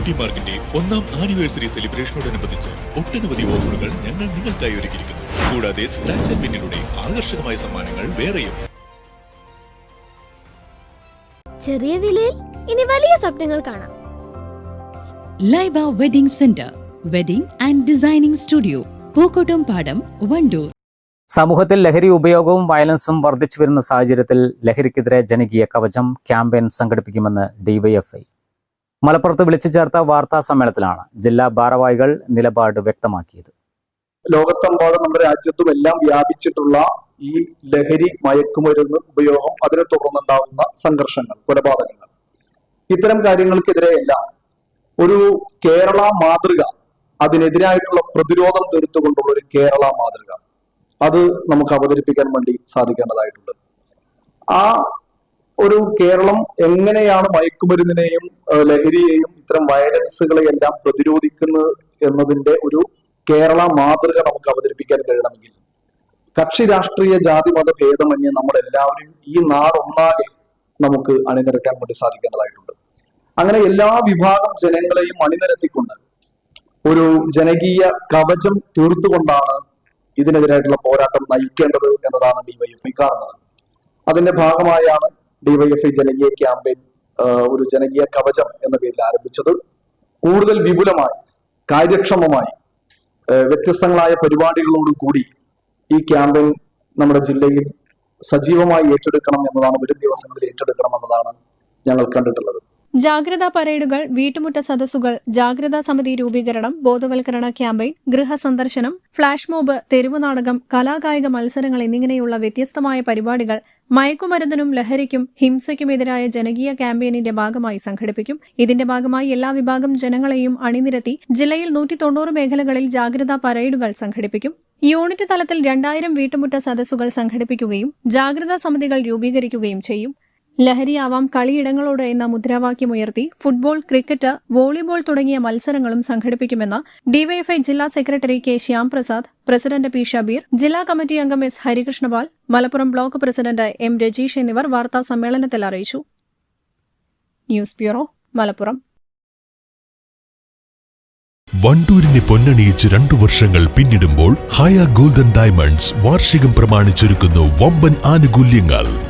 Beauty മാർക്കിന്റെ ഒന്നാം anniversary സെലിബ്രേഷനോടനുബന്ധിച്ച് ഒട്ടനവധി ഓഫറുകൾ ഞങ്ങൾ നിങ്ങൾക്കായി ഒരുക്കിയിരിക്കുന്നു. കൂടാതെ സ്ക്രാച്ച് ആൻഡ് വിന്നിലൂടെ ആകർഷകമായ സമ്മാനങ്ങൾ വേറെയും. ചെറിയ വിലയിൽ ഇനി വലിയ സ്വപ്നങ്ങൾ കാണാം. Laiba wedding centre wedding and designing studio Pookkottumpadam Wandoor. സമൂഹത്തിൽ ലഹരി ഉപയോഗവും വയലൻസും വർദ്ധിച്ചു വരുന്ന സാഹചര്യത്തിൽ ലഹരിക്കെതിരെ ജനകീയ കവചം ക്യാമ്പയിൻ സംഘടിപ്പിക്കുമെന്ന് ഡിവൈഎഫ്ഐ മലപ്പുറത്ത് വിളിച്ചു ചേർത്ത വാർത്താ സമ്മേളനത്തിലാണ് ജില്ലാ ഭാരവാഹികൾ നിലപാട് വ്യക്തമാക്കിയത്. ലോകത്തെമ്പാടും നമ്മുടെ രാജ്യത്തും എല്ലാം വ്യാപിച്ചിട്ടുള്ള ഈ ലഹരി മയക്കുമരുന്ന് ഉപയോഗം അതിനെ തുടർന്നുണ്ടാകുന്ന സംഘർഷങ്ങൾ കൊലപാതകങ്ങൾ. ഇത്തരം കാര്യങ്ങൾക്കെതിരെയെല്ലാം ഒരു കേരള മാതൃക അതിനെതിരായിട്ടുള്ള പ്രതിരോധം തീർത്തുകൊണ്ടുള്ള ഒരു കേരള മാതൃക. അത് നമുക്ക് അവതരിപ്പിക്കാൻ വേണ്ടി സാധിക്കേണ്ടതായിട്ടുണ്ട്. ആ ഒരു കേരളം എങ്ങനെയാണ് മയക്കുമരുന്നിനെയും ലഹരിയെയും ഇത്തരം വയലൻസുകളെ എല്ലാം പ്രതിരോധിക്കുന്നത് എന്നതിന്റെ ഒരു കേരള മാതൃക നമുക്ക് അവതരിപ്പിക്കാൻ കഴിയണമെങ്കിൽ. കക്ഷി രാഷ്ട്രീയ ജാതി മത ഭേദമന്യേ നമ്മളെല്ലാവരും ഈ നാടൊന്നാകെ നമുക്ക് അണിനിരക്കാൻ വേണ്ടി സാധിക്കേണ്ടതായിട്ടുണ്ട്. അങ്ങനെ എല്ലാ വിഭാഗം ജനങ്ങളെയും അണിനിരത്തിക്കൊണ്ട് ഒരു ജനകീയ കവചം തീർത്തുകൊണ്ടാണ് ഇതിനെതിരായിട്ടുള്ള പോരാട്ടം നയിക്കേണ്ടത് എന്നതാണ് ഡിവൈഎഫ്ഐ കാണുന്നത്. അതിന്റെ ഭാഗമായാണ് ഡിവൈഎഫ്ഐ ജനകീയ ക്യാമ്പയിൻ ഒരു ജനകീയ കവചം എന്ന പേരിൽ ആരംഭിച്ചത്. കൂടുതൽ വിപുലമായി കാര്യക്ഷമമായി വ്യത്യസ്തങ്ങളായ പരിപാടികളോട് കൂടി ഈ ക്യാമ്പയിൻ നമ്മുടെ ജില്ലയിൽ സജീവമായി ഏറ്റെടുക്കണം എന്നതാണ് വരും ദിവസങ്ങളിൽ ഏറ്റെടുക്കണം എന്നതാണ് ഞങ്ങൾ കണ്ടിട്ടുള്ളത്. ജാഗ്രതാ പരേഡുകൾ വീട്ടുമുറ്റ സദസ്സുകൾ ജാഗ്രതാ സമിതി രൂപീകരണം ബോധവൽക്കരണ ക്യാമ്പയിൻ ഗൃഹസന്ദർശനം ഫ്ളാഷ് മോബ് തെരുവു നാടകം കലാകായിക മത്സരങ്ങൾ എന്നിങ്ങനെയുള്ള വ്യത്യസ്തമായ പരിപാടികൾ മയക്കുമരുന്നിനും ലഹരിക്കും ഹിംസയ്ക്കുമെതിരായ ജനകീയ ക്യാമ്പയിനിന്റെ ഭാഗമായി സംഘടിപ്പിക്കും. ഇതിന്റെ ഭാഗമായി എല്ലാ വിഭാഗം ജനങ്ങളെയും അണിനിരത്തി ജില്ലയിൽ നൂറ്റി തൊണ്ണൂറ് മേഖലകളിൽ ജാഗ്രതാ പരേഡുകൾ സംഘടിപ്പിക്കും. യൂണിറ്റ് തലത്തിൽ രണ്ടായിരം വീട്ടുമുറ്റ സദസ്സുകൾ സംഘടിപ്പിക്കുകയും ജാഗ്രതാ സമിതികൾ രൂപീകരിക്കുകയും ചെയ്യും. ലഹരിയാവാം കളിയിടങ്ങളോട് എന്ന മുദ്രാവാക്യമുയർത്തി ഫുട്ബോൾ ക്രിക്കറ്റ് വോളിബോൾ തുടങ്ങിയ മത്സരങ്ങളും സംഘടിപ്പിക്കുമെന്ന് ഡിവൈഎഫ്ഐ ജില്ലാ secretary K Shyamprasad president P Shabeer ജില്ലാ കമ്മിറ്റി അംഗം S Harikrishnapal Malappuram block president M Rajeesh എന്നിവർ വാർത്താ സമ്മേളനത്തിൽ അറിയിച്ചു. News bureau Malappuram. വണ്ടൂരിനെ പൊന്നണിയിച്ച് രണ്ടു വർഷങ്ങൾ പിന്നിടുമ്പോൾ ഹയ ഗോൾഡൻ ഡയമണ്ട്സ് വാർഷികം പ്രമാണിച്ചൊരുക്കുന്നു വമ്പൻ ആനുകൂല്യങ്ങൾ.